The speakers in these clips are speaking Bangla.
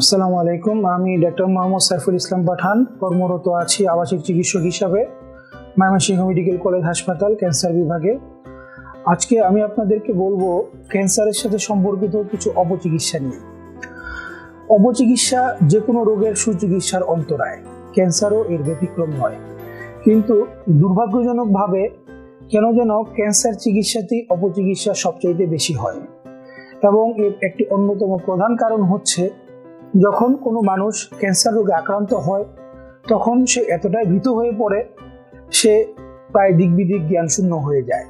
আসসালামু আলাইকুম, আমি ডক্টর মোহাম্মদ সাইফুল ইসলাম পাঠান, কর্মরত আছি আবাসিক চিকিৎসক হিসাবে ময়মনসিংহ মেডিকেল কলেজ হাসপাতাল, ক্যান্সার বিভাগে। আজকে আমি আপনাদেরকে বলব ক্যান্সারের সাথে সম্পর্কিত কিছু অপচিকিৎসা নিয়ে। অপচিকিৎসা যে কোনো রোগের সুচিকিৎসার অন্তরায়, ক্যান্সারও এর ব্যতিক্রম নয়। কিন্তু দুর্ভাগ্যজনকভাবে কেন যেন ক্যান্সার চিকিৎসাতেই অপচিকিৎসা সবচাইতে বেশি হয়। এবং এর একটি অন্যতম প্রধান কারণ হচ্ছে যখন কোনো মানুষ ক্যান্সার রোগে আক্রান্ত হয়, তখন সে এতটাই ভীত হয়ে পড়ে, সে প্রায় দিক বিদিক জ্ঞানশূন্য হয়ে যায়।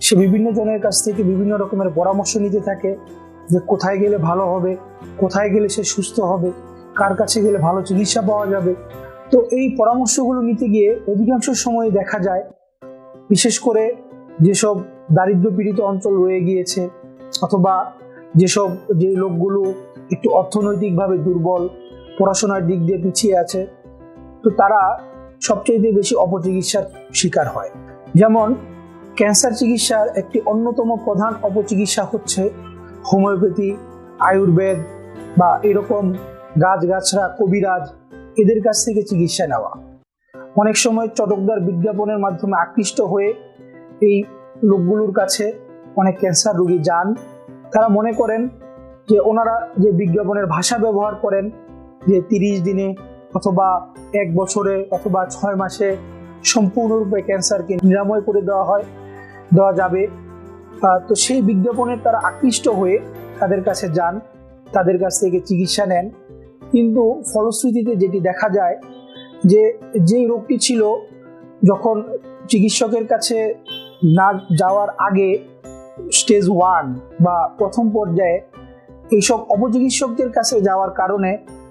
সে বিভিন্ন জনের কাছ থেকে বিভিন্ন রকমের পরামর্শ নিতে থাকে যে কোথায় গেলে ভালো হবে, কোথায় গেলে সে সুস্থ হবে, কার কাছে গেলে ভালো চিকিৎসা পাওয়া যাবে। তো এই পরামর্শগুলো নিতে গিয়ে অধিকাংশ সময় দেখা যায়, বিশেষ করে যেসব দারিদ্র পীড়িত অঞ্চল রয়ে গিয়েছে, অথবা যেসব যে লোকগুলো একটু অর্থনৈতিকভাবে দুর্বল, পড়াশোনার দিক দিয়ে পিছিয়ে আছে, তো তারা সবচেয়ে বেশি অপচিকিৎসার শিকার হয়। যেমন, ক্যান্সার চিকিৎসার একটি অন্যতম প্রধান অপচিকিৎসা হচ্ছে হোমিওপ্যাথি, আয়ুর্বেদ বা এরকম গাছগাছরা কবিরাজ, এদের কাছ থেকে চিকিৎসা নেওয়া। অনেক সময় চটকদার বিজ্ঞাপনের মাধ্যমে আকৃষ্ট হয়ে এই লোকগুলোর কাছে অনেক ক্যান্সার রোগী যান। তারা মনে করেন যে ওনারা যে বিজ্ঞাপনের ভাষা ব্যবহার করেন, যে তিরিশ দিনে অথবা এক বছরে অথবা ছয় মাসে সম্পূর্ণরূপে ক্যান্সারকে নিরাময় করে দেওয়া হয়, দেওয়া যাবে। তো সেই বিজ্ঞাপনের তারা আকৃষ্ট হয়ে তাদের কাছে যান, তাদের কাছ থেকে চিকিৎসা নেন। কিন্তু ফলশ্রুতিতে যেটি দেখা যায়, যে যেই রোগটি ছিল, যখন চিকিৎসকের কাছে না যাওয়ার আগে স্টেজ ওয়ান বা প্রথম পর্যায়ে এইসব অপচিকিৎসকদের কাছে যাওয়ার কারণে,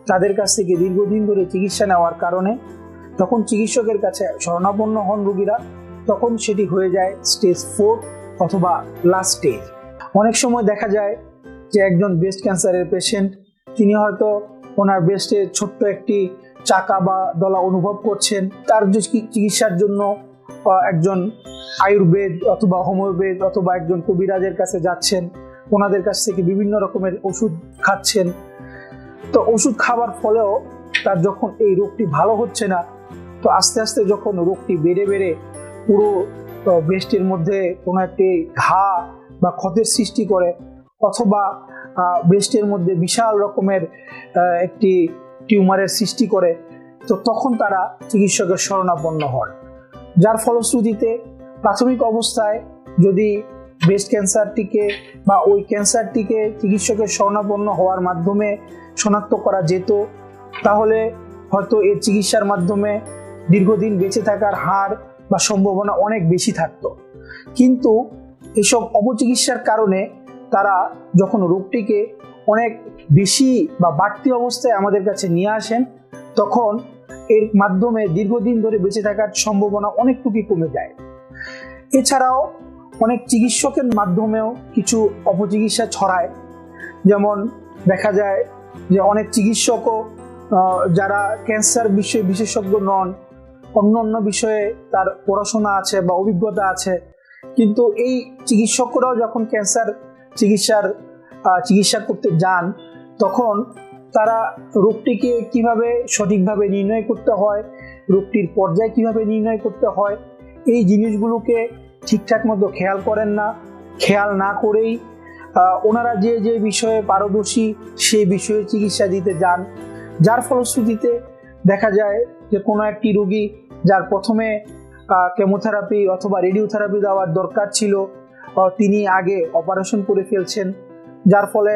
তাদের কাছ থেকে দীর্ঘদিন ধরে চিকিৎসা নেওয়ার কারণে, তখন চিকিৎসকের কাছে শরণাপন্ন হন রোগীরা, তখন সেটি হয়ে যায় স্টেজ ফোর অথবা লাস্ট স্টেজ অনেক সময় দেখা যায় যে একজন ব্রেস্ট ক্যান্সারের পেশেন্ট তিনি হয়তো ওনার ব্রেস্টে ছোট্ট একটি চাকা বা দলা অনুভব করছেন। তার চিকিৎসার জন্য একজন আয়ুর্বেদ অথবা হোমিওপ্যাথ অথবা একজন কবিরাজের কাছে যাচ্ছেন। ওনাদের কাছ থেকে বিভিন্ন রকমের ওষুধ খাচ্ছেন। তো ওষুধ খাওয়ার ফলেও তার যখন এই রোগটি ভালো হচ্ছে না, তো আস্তে আস্তে যখন রোগটি বেড়ে বেড়ে পুরো ব্রেস্টের মধ্যে কোনো একটি ঘা বা ক্ষতের সৃষ্টি করে, অথবা ব্রেস্টের মধ্যে বিশাল রকমের একটি টিউমারের সৃষ্টি করে, তো তখন তারা চিকিৎসকের শরণাপন্ন হন। যার ফলশ্রুতিতে প্রাথমিক অবস্থায় যদি ব্রেস্ট ক্যান্সারটিকে বা ওই ক্যান্সারটিকে চিকিৎসকের শরণাপন্ন হওয়ার মাধ্যমে শনাক্ত করা যেত, তাহলে হয়তো এর চিকিৎসার মাধ্যমে দীর্ঘদিন বেঁচে থাকার হার বা সম্ভাবনা অনেক বেশি থাকতো। কিন্তু এসব অপচিকিৎসার কারণে তারা যখন রোগটিকে অনেক বেশি বা বাড়তি অবস্থায় আমাদের কাছে নিয়ে আসেন, তখন এর মাধ্যমে দীর্ঘদিন ধরে বেঁচে থাকার সম্ভাবনা অনেকটুকুই কমে যায়। এছাড়াও অনেক চিকিৎসকের মাধ্যমেও কিছু অপচিকিৎসা ছড়ায়। যেমন দেখা যায় যে অনেক চিকিৎসকও যারা ক্যান্সার বিষয়ে বিশেষজ্ঞ নন, অন্য অন্য বিষয়ে তার পড়াশোনা আছে বা অভিজ্ঞতা আছে। কিন্তু এই চিকিৎসকরাও যখন ক্যান্সার চিকিৎসার চিকিৎসা করতে যান, তখন তারা রোগটিকে কীভাবে সঠিকভাবে নির্ণয় করতে হয়, রোগটির পর্যায় কীভাবে নির্ণয় করতে হয়, এই জিনিসগুলোকে ঠিকঠাক মতো খেয়াল করেন না, খেয়াল না করেই ওনারা যে যে বিষয়ে পারদর্শী সেই বিষয়ে চিকিৎসা দিতে যান। যার ফলশ্রুতিতে দেখা যায় যে কোনো একটি রোগী যার প্রথমে কেমোথেরাপি অথবা রেডিওথেরাপি দেওয়ার দরকার ছিল তিনি আগে অপারেশন করে ফেলছেন। যার ফলে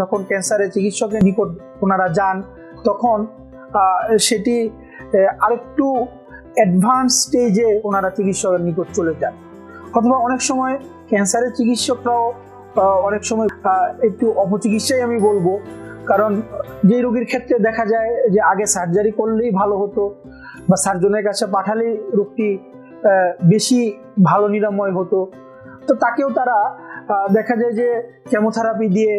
যখন ক্যান্সারের চিকিৎসকের নিকট ওনারা যান, তখন সেটি আরেকটু অ্যাডভান্স স্টেজে ওনারা চিকিৎসকের নিকট চলে যান। অথবা অনেক সময় ক্যান্সারের চিকিৎসকরাও অনেক সময় একটু অপচিকিৎসাই আমি বলব। কারণ যে রোগীর ক্ষেত্রে দেখা যায় যে আগে সার্জারি করলেই ভালো হতো বা সার্জনের কাছে পাঠালেই রোগটি বেশি ভালো নিরাময় হতো। তো তাকেও তারা দেখা যায় যে কেমোথেরাপি দিয়ে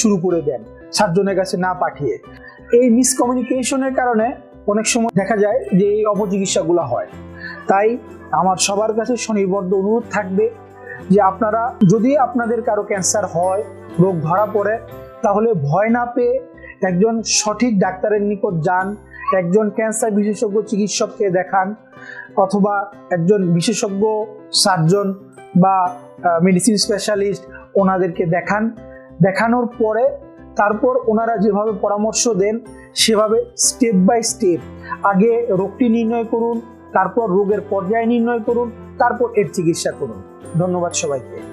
শুরু করে দেন, সার্জনের কাছে না পাঠিয়ে। এই মিসকমিউনিকেশনের কারণে অনেক সময় দেখা যায় যে এই অপচিকিৎসাগুলো হয়। তাই আমার সবার কাছে স্বনির্বদ্ধ অনুরোধ থাকবে যে আপনারা, যদি আপনাদের কারও ক্যান্সার হয়, রোগ ধরা পড়ে, তাহলে ভয় না পেয়ে একজন সঠিক ডাক্তারের নিকট যান, একজন ক্যান্সার বিশেষজ্ঞ চিকিৎসককে দেখান, অথবা একজন বিশেষজ্ঞ সার্জন বা মেডিসিন স্পেশালিস্ট ওনাদেরকে দেখান। দেখানোর পরে তারপর ওনারা যেভাবে পরামর্শ দেন, সেভাবে স্টেপ বাই স্টেপ আগে রোগটি নির্ণয় করুন তারপর রোগের পর্যায় নির্ণয় করুন তারপর এর চিকিৎসা করুন। ধন্যবাদ সবাইকে।